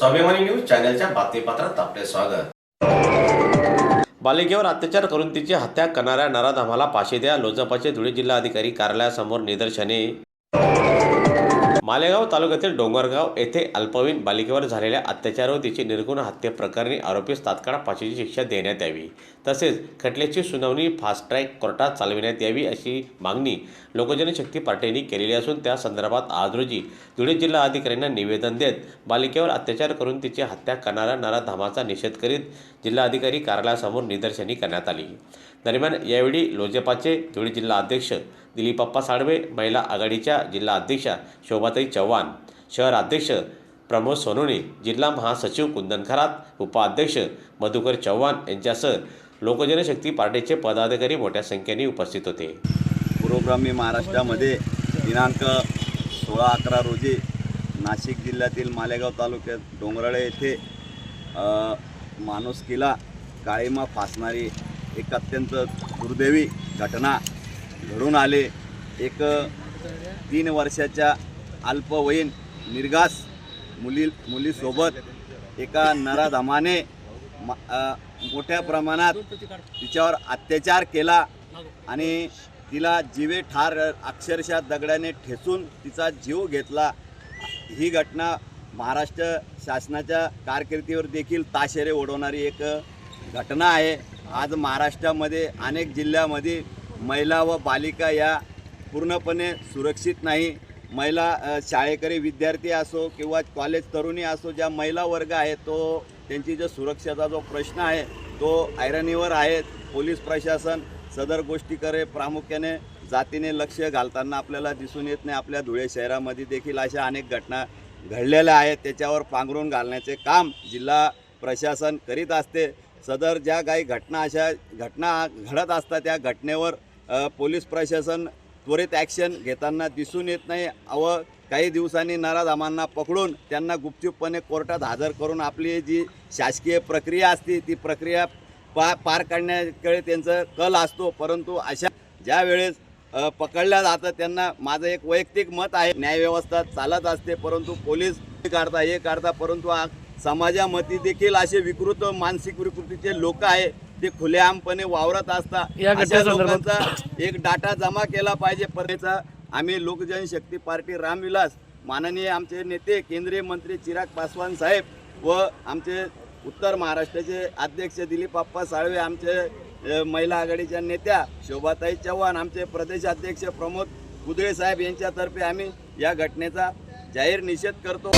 स्वाभिमानी न्यूज चॅनलच्या बातमीपत्रात आपले स्वागत. बालिकेवर अत्याचार करून तिची हत्या करणाऱ्या नराधामाला फाशी द्या. लोजपाचे धुळे जिल्हाधिकारी कार्यालयासमोर निदर्शने. मालेगाव तालुक्यातील डोंगरगाव येथे अल्पवयीन बालिकेवर झालेल्या अत्याचार व तिची निर्गुण हत्येप्रकरणी आरोपीस तात्काळ फाशीची शिक्षा देण्यात यावी. तसेच खटल्याची सुनावणी फास्ट ट्रॅक कोर्टात चालविण्यात यावी अशी मागणी लोकजनशक्ती पार्टीने केलेली असून त्या संदर्भात आज रोजी धुळे जिल्हा अधिकाऱ्यांना निवेदन देत बालिकेवर अत्याचार करून तिची हत्या करणाऱ्या नराधामाचा निषेध करीत जिल्हाधिकारी कार्यालयासमोर निदर्शने करण्यात आली. दरम्यान यावेळी लोजपाचे धुळे जिल्हा अध्यक्ष दिलीपप्पा साळवे महिला आघाडीच्या जिल्हा अध्यक्षा शोभाताई चव्हाण शहर अध्यक्ष प्रमोद सोनवणे जिल्हा महासचिव कुंदन खरात उपाध्यक्ष मधुकर चव्हाण यांच्यासह लोकजनशक्ती पार्टीचे पदाधिकारी मोठ्या संख्येने उपस्थित होते. पूर्वग्रामी महाराष्ट्रामध्ये दिनांक सोळा अकरा रोजी नाशिक जिल्ह्यातील मालेगाव तालुक्यात डोंगराळे येथे अ, माणुसकीला काळीमा फासणारी एक अत्यंत दुर्दैवी घटना घडून आले. एक तीन वर्षाच्या अल्पवयीन निर्गास मुली मुलीसोबत एका नराधमाने म- मोठ्या प्रमाणात तिच्यावर अत्याचार केला आणि तिला जीवे ठार अक्षरशः दगडाने ठेचून तिचा जीव घेतला. ही घटना महाराष्ट्र शासनाच्या कारकिर्दीवर देखील ताशेरे ओढवणारी एक घटना आहे. आज महाराष्ट्रामध्ये अनेक जिल्ह्यामध्ये महिला व बालिका या पूर्णपणे सुरक्षित नाही. महिला शाळेकरी विद्यार्थी असो किंवा कॉलेज तरुणी असो ज्या महिला वर्ग आहे तो त्यांची जो सुरक्षेचा जो प्रश्न आहे तो ऐरणीवर आहे. पोलीस प्रशासन सदर गोष्टीकडे प्रामुख्याने जातीने लक्ष घालताना आपल्याला दिसून येत नाही. आपल्या धुळे शहरामध्ये देखील अशा अनेक घटना घडलेल्या आहेत. त्याच्यावर पांघरून घालण्याचे काम जिल्हा प्रशासन करीत असते. सदर ज्या काही घटना अशा घटना घडत असतात त्या घटनेवर पोलीस प्रशासन त्वरित ॲक्शन घेताना दिसून येत नाही. व काही दिवसांनी नराधामांना पकडून त्यांना गुपचूपपणे कोर्टात हजर करून आपली जी शासकीय प्रक्रिया असते ती प्रक्रिया पा पार काढण्याकडे त्यांचं कल असतो. परंतु अशा ज्या वेळेस पकडल्या जातं त्यांना माझं एक वैयक्तिक मत आहे. न्यायव्यवस्था चालत असते परंतु पोलीस हे काढता हे काढता परंतु समाजामध्ये देखील असे विकृत मानसिक विकृतीचे लोक आहे. ते खुलेआमपणे वावरत असतात या अशा लोकांचा एक डाटा जमा केला पाहिजे. पर्यंतचा आम्ही लोकजनशक्ती पार्टी रामविलास माननीय आमचे नेते केंद्रीय मंत्री चिराग पासवान साहेब व आमचे उत्तर महाराष्ट्राचे अध्यक्ष दिलीप आप्पा साळवे आमचे महिला आघाडीच्या नेत्या शोभाताई चव्हाण आमचे प्रदेश अध्यक्ष प्रमोद कुदळे साहेब यांच्यातर्फे आम्ही या घटनेचा जाहीर निषेध करतो.